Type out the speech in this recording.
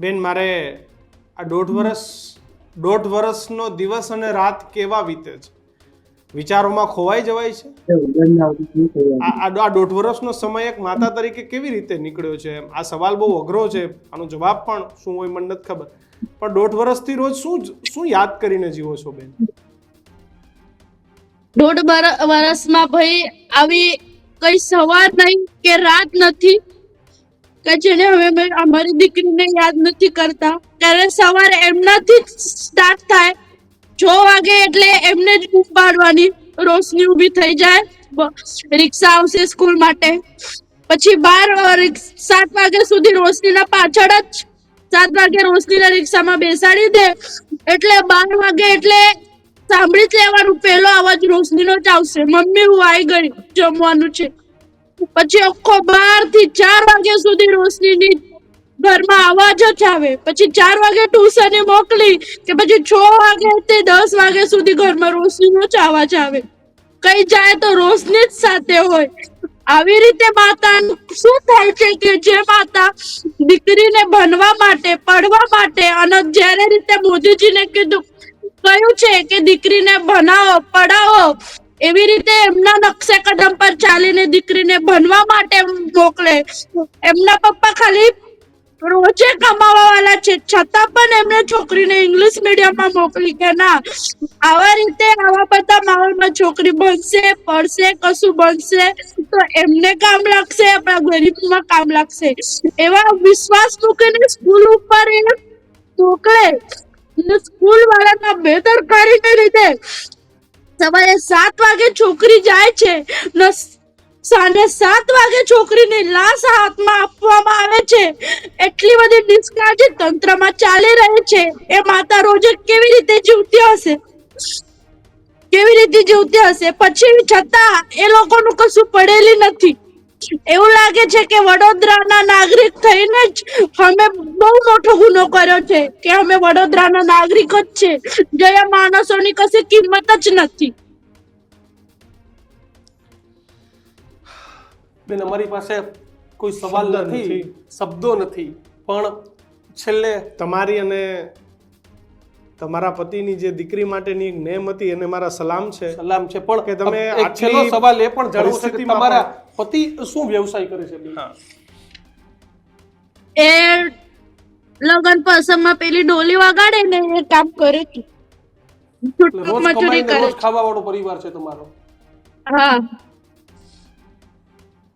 બેન, મારે આ દોઢ વર્ષ દોઢ વર્ષનો દિવસ અને રાત કેવા વીતે છે? વિચારોમાં ખોવાઈ જવાય છે? આ દોઢ વર્ષનો સમય એક માતા તરીકે કેવી રીતે નીકળ્યો છે? આ સવાલ બહુ અઘરો છે. આનો જવાબ પણ શું હોય મને નથી ખબર. પણ દોઢ વર્ષથી રોજ શું શું યાદ કરીને જીવો છો બેન? દોઢ વર્ષમાં ભાઈ આવી કઈ સવાર નહીં કે રાત નથી? કે જેને હવે અમારી દીકરીને યાદ નથી કરતા. ત્યારે સવાર એમનાથી સ્ટાર્ટ થાય. છ વાગે એટલે એમને જ બૂમ પાડવાની. રોશની ઊભી થઈ જાય. રિક્ષા આવશે સ્કૂલ માટે. પછી બાર સાત વાગ્યા સુધી રોશનીના પાછળ જ સાત વાગે રોશનીના રિક્ષામાં બેસાડી દે. એટલે બાર વાગે એટલે સાંભળી જ લેવાનું. પહેલો અવાજ રોશનીનો જ આવશે. મમ્મી, હું આવી ગઈ. જમવાનું છે. પછી આખો બારથી ચાર વાગ્યા સુધી રોશનીની ઘરમાં અવાજ જ આવે. પછી ચાર વાગે ટ્યુશને મોકલી કે પછી છ વાગે તે દસ વાગ્યા સુધી ઘરમાં રોશનીનો જ અવાજ આવે. કઈ જાય તો રોશની જ સાથે હોય. આવી રીતે માતા શું થાય છે કે જે માતા દીકરીને ભણવા માટે, પડવા માટે અને જ્યારે રીતે મોદીજીને કીધું, કહ્યું છે કે દીકરીને ભણાવો, પઢાવો એવી રીતે એમના નકશે કદમ પર ચાલીને દીકરીને ભણવા માટે મોકલે. એમના પપ્પા ખાલી રોજે કમાવા વાળા છે. છતાં પણ એમને છોકરીને ઇંગ્લિશ મીડિયમમાં મોકલી કે ના, આવા રીતે આવા બધા માહોલમાં છોકરી ભણશે પડશે, કશું બનશે, તો એમને કામ લાગશે, આપણા ગરીબમાં કામ લાગશે. એવા વિશ્વાસ મૂકીને સ્કૂલ ઉપર એ મોકલે. સ્કૂલ વાળાના બેદરકારીને લીધે સવારે સાત વાગે છોકરી જાય છે. સાંજે સાત વાગે છોકરીને લાશ હાથમાં આપવામાં આવે છે. એટલી બધી નિષ્કાળજી તંત્રમાં ચાલી રહી છે. એ માતા રોજે કેવી રીતે જીવતી હશે? કેવી રીતે જીવતી હશે? પછી છતાં એ લોકોનું કશું પડેલી નથી. એવું લાગે છે કે વડોદરાના નાગરિક થઈને જ અમે બહુ મોટો ગુનો કર્યો છે કે અમે વડોદરાના નાગરિક જ છે. જયા માણસોની કશી કિંમત જ નથી. બેન અમારી પાસે કોઈ સવાલ નથી. શબ્દો નથી પણ છેલ્લે તમારી અને તમારા પતિની જે દીકરી માટેની એક નેમ હતી એને મારા સલામ છે. સલામ છે. પણ કે તમે છેલ્લો સવાલ એ પણ જાણવું છે કે તમારા પતિ શું વ્યવસાય કરે છે? એ લગન પ્રસંગમાં પેલી ડોલી વગાડે ને એ કામ કરે છે. રોજ મજૂરી કરે ખાવા વાળો પરિવાર છે તમારો. હા.